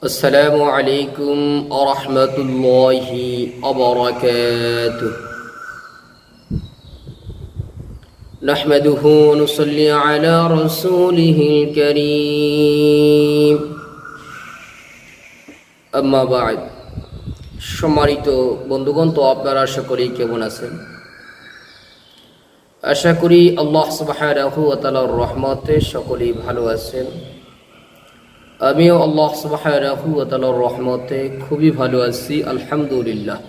السلام عليكم ورحمة الله وبركاته نحمده ونصلي على رسوله الكريم أما بعد সম্মানিত বন্ধুগণ তো আপনারা আশা করি কেমন আছেন আশা করি আল্লাহ সুবহানাহু ওয়া তাআলার রহমতে সকলেই ভালো আছেন আমিও আল্লাহ ওয়া রহমতে খুবই ভালো আছি, আলহামদুলিল্লাহ।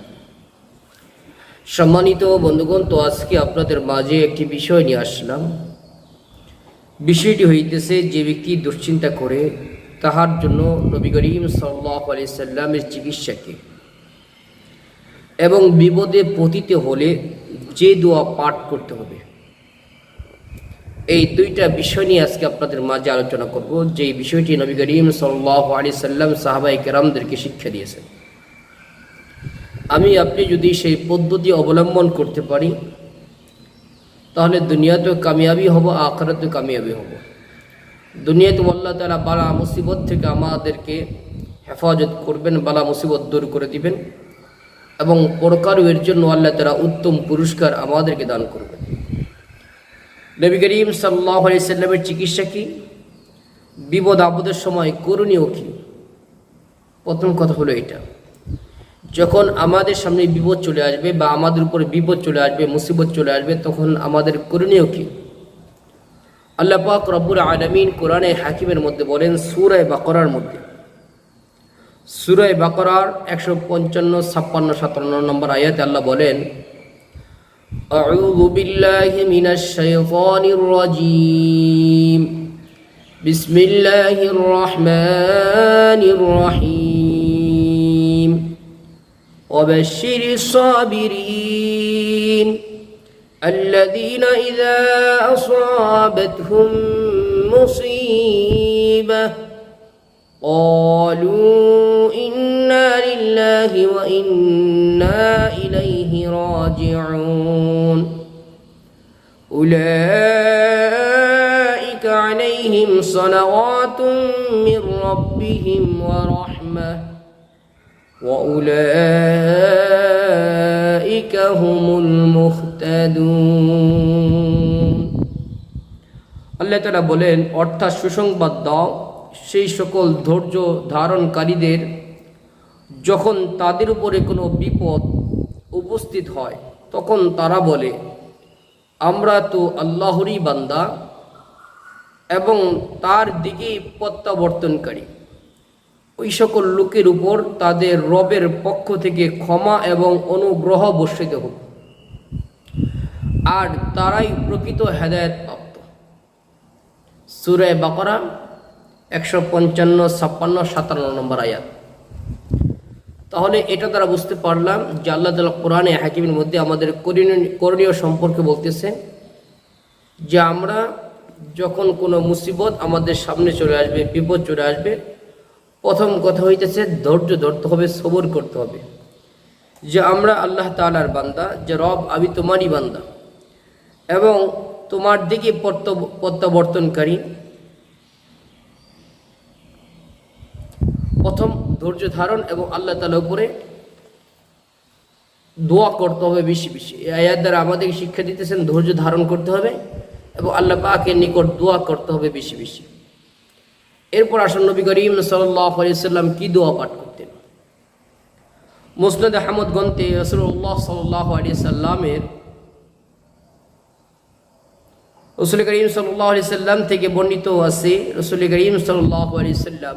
সম্মানিত বন্ধুগণ, তো আজকে আপনাদের মাঝে একটি বিষয় নিয়ে আসলাম। বিষয়টি হইতেছে যে ব্যক্তি দুশ্চিন্তা করে, তাহার জন্য নবী করিম সাল্লাহ আলি সাল্লামের চিকিৎসাকে এবং বিপদে পতিতে হলে যে দোয়া পাঠ করতে হবে। এই দুইটা বিষয় নিয়ে আজকে আপনাদের মাঝে আলোচনা করব যে বিষয়টি নবী করিম সাল্লাহ আলি সাল্লাম সাহাবাই কেরামদেরকে শিক্ষা দিয়েছেন। আমি, আপনি যদি সেই পদ্ধতি অবলম্বন করতে পারি, তাহলে দুনিয়াতেও কামিয়াবি হব, আখরাতেও কামিয়াবি হব। দুনিয়াতে আল্লাহ তালা বালা মুসিবত থেকে আমাদেরকে হেফাজত করবেন, বালা মুসিবত দূর করে দিবেন, এবং পরকারও এর জন্য আল্লাহ তালা উত্তম পুরস্কার আমাদেরকে দান করবেন। নবী করিম সাল্লাহ চিকিৎসা কি? বিপদ আপদের সময় করণীয় কি? প্রথম কথা হলো এটা। যখন আমাদের সামনে বিপদ চলে আসবে বা আমাদের উপরে বিপদ চলে আসবে, মুসিবত চলে আসবে, তখন আমাদের করণীয় কি? আল্লাহ পাক রব্বুল আলমিন কোরআনে হাকিমের মধ্যে বলেন, সুরায় বাকরার মধ্যে। সুরায় বাকরার একশো পঞ্চান্ন, ছাপ্পান্ন, সাতান্ন নম্বর আয়াতে আল্লাহ বলেন أعوذ بالله من الشيطان الرجيم. بسم الله الرحمن الرحيم. وبشر الصابرين الذين إذا أصابتهم مصيبة قالوا إنا لله وإنا إليه راجعون أولئك عليهم صلوات من ربهم ورحمة وأولئك هم المهتدون আল্লাহ তালা বলেন অর্থাৎ সুসংবাদ দাও সেই সকল ধৈর্য ধারণকারীদের যখন তাদের উপরে কোনো বিপদ উপস্থিত হয়, তখন তারা বলে, আমরা তো আল্লাহরই বান্দা এবং তার দিকেই প্রত্যাবর্তনকারী। ওই সকল লোকের উপর তাদের রবের পক্ষ থেকে ক্ষমা এবং অনুগ্রহ বর্ষিত হোক। আর তারাই প্রকৃত হেদায়ত প্রাপ্ত। সুরায় বাকরা একশো পঞ্চান্ন, ছাপ্পান্ন, সাতান্ন নম্বর আয়াত। তাহলে এটা দ্বারা বুঝতে পারলাম যে আল্লাহ তালা কোরআনে হাকিমের মধ্যে আমাদের করণীয় সম্পর্কে বলতেছে যে আমরা যখন কোনো মুসিবত আমাদের সামনে চলে আসবে, বিপদ চলে আসবে, প্রথম কথা হইতেছে ধৈর্য ধরতে হবে, সবর করতে হবে। যে আমরা আল্লাহ তালার বান্দা, যে রব, আমি তোমারই বান্দা। এবং তোমার দিকে প্রত্যাবর্তনকারী প্রথম ধৈর্য ধারণ এবং আল্লাহ তালার উপরে দোয়া করতে হবে বেশি বেশি। আয়াত দ্বারা আমাদেরকে শিক্ষা দিতেছেন ধৈর্য ধারণ করতে হবে এবং আল্লাহ পাকের নিকট দোয়া করতে হবে বেশি বেশি। এরপর আসন নবী করিম সাল্লাম কি দোয়া পাঠ করতেন? মুসনদ আহমদ গন্তে রসুল্লাহ সাল্লাহ আলী সাল্লামের রসুল করিম সাল্লাহ সাল্লাম থেকে বর্ণিত আছে, রসুল করিম সাল্লাহ আলি সাল্লাম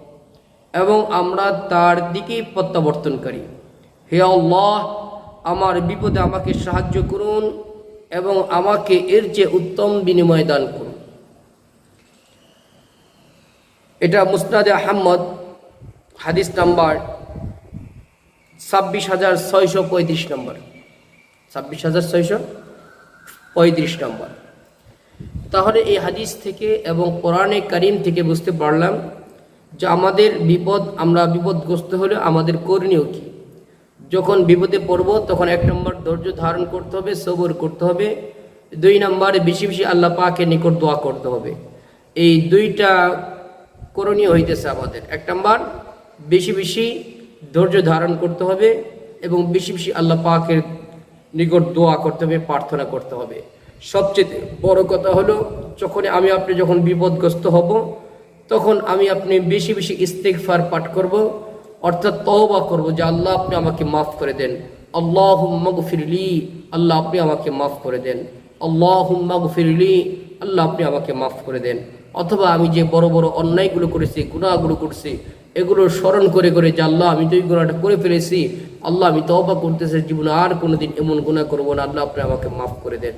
এবং আমরা তার দিকেই প্রত্যাবর্তনকারী। হে আল্লাহ, আমার বিপদে আমাকে সাহায্য করুন এবং আমাকে এর যে উত্তম বিনিময় দান করুন। এটা মুসনাদে আহম্মদ হাদিস নাম্বার ছাব্বিশ হাজার ছয়শো পঁয়ত্রিশ নম্বর। ছাব্বিশ হাজার ছয়শো পঁয়ত্রিশ নম্বর। তাহলে এই হাদিস থেকে এবং কোরআনে কারিম থেকে বুঝতে পারলাম যে আমাদের বিপদ, আমরা বিপদগ্রস্ত হলে আমাদের করণীয় কি? যখন বিপদে পড়ব, তখন এক নম্বর ধৈর্য ধারণ করতে হবে, সবর করতে হবে। দুই নম্বরে বেশি বেশি আল্লাহ পাকে নিকট দোয়া করতে হবে। এই দুইটা করণীয় হইতেছে আমাদের। এক নম্বর, বেশি বেশি ধৈর্য ধারণ করতে হবে এবং বেশি বেশি আল্লাহ পাকের নিকট দোয়া করতে হবে, প্রার্থনা করতে হবে। সবচেয়ে বড় কথা হলো যখন আমি আপনি যখন বিপদগ্রস্ত হব তখন আমি আপনি বেশি বেশি ইস্তেকফার পাঠ করব, অর্থাৎ তওবা করব যে আল্লাহ আপনি আমাকে মাফ করে দেন। আল্লাহ ফিরলি আল্লাহ আপনি আমাকে মাফ করে দেন। আল্লাহ ফিরলি আল্লাহ আপনি আমাকে মাফ করে দেন। অথবা আমি যে বড় বড় অন্যায়গুলো করেছি গুণাগুলো করছি, এগুলো স্মরণ করে করে যে আল্লাহ আমি তো এই গুণাটা করে ফেলেছি, আল্লাহ আমি তওবা করতেছি, জীবনে আর কোনোদিন এমন গুণা করব না, আল্লাহ আপনি আমাকে মাফ করে দেন।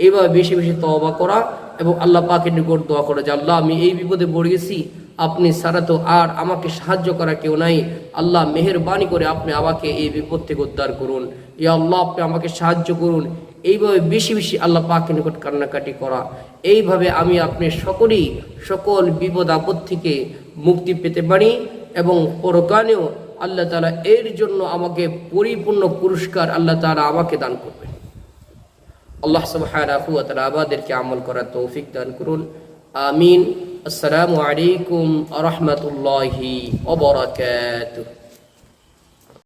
এইভাবে বেশি বেশি তওবা করা এবং আল্লাহ পাকের নিকট দোয়া করা যে, আল্লাহ, আমি এই বিপদে পড়ে গেছি। আপনি ছাড়া তো আর আমাকে সাহায্য করা কেউ নাই। আল্লাহ, মেহেরবানি করে আপনি আমাকে এই বিপদ থেকে উদ্ধার করুন। ইয়া আল্লাহ, আপনি আমাকে সাহায্য করুন। এইভাবে বেশি বেশি আল্লাহ পাকের নিকট কান্নাকাটি করা। এইভাবে আমি আপনি সকলেই সকল বিপদ আপদ থেকে মুক্তি পেতে পারি এবং পরকালেও আল্লাহ তালা এর জন্য আমাকে পরিপূর্ণ পুরস্কার আল্লাহ তালা আমাকে দান করবেন। আল্লাহ সুবহানাহু ওয়া তাআলা আমাদেরকে আমল করার তৌফিক দান করুন আমিন আসসালামু আলাইকুম ওয়া রাহমাতুল্লাহি ওয়া বারাকাতুহু